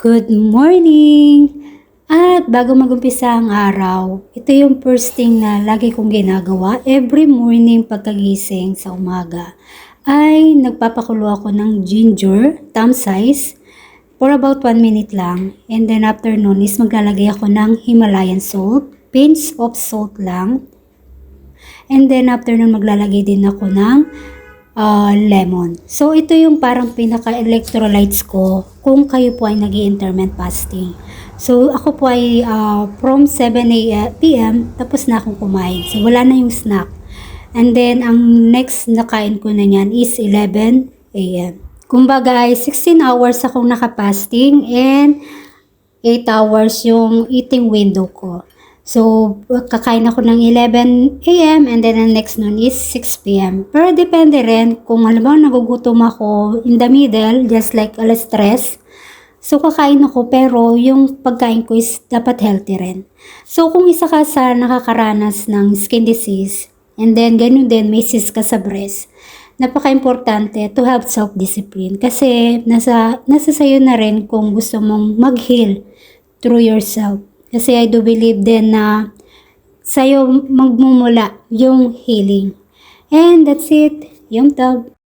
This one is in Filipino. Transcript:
Good morning! At bago magumpisa ang araw, ito yung first thing na lagi kong ginagawa every morning pagkagising sa umaga ay nagpapakulo ako ng ginger, thumb size, for about 1 minute lang. And then after nun is maglalagay ako ng Himalayan salt, pinch of salt lang. And then after nun maglalagay din ako ng ah, lemon. So ito yung parang pinaka-electrolytes ko kung kayo po ay nag intermittent fasting. So ako po ay ah, from 7 a- p.m. tapos na akong kumain. So wala na yung snack. And then ang next na kain ko na niyan is 11 a.m. Kumbaga ay 16 hours akong nakapasting and 8 hours yung eating window ko. So, kakain ako ng 11 a.m. and then the next nun is 6 p.m. Pero depende rin kung halimbawa nagugutom ako in the middle, just like alas stress. So, kakain ako pero yung pagkain ko is dapat healthy rin. So, kung isa ka sa nakakaranas ng skin disease and then ganun din may cyst ka sa breast, napaka-importante to have self-discipline kasi nasa, nasa sayo na rin kung gusto mong mag-heal through yourself. Kasi I do believe din na sa'yo magmumula yung healing. And that's it. Yung tab.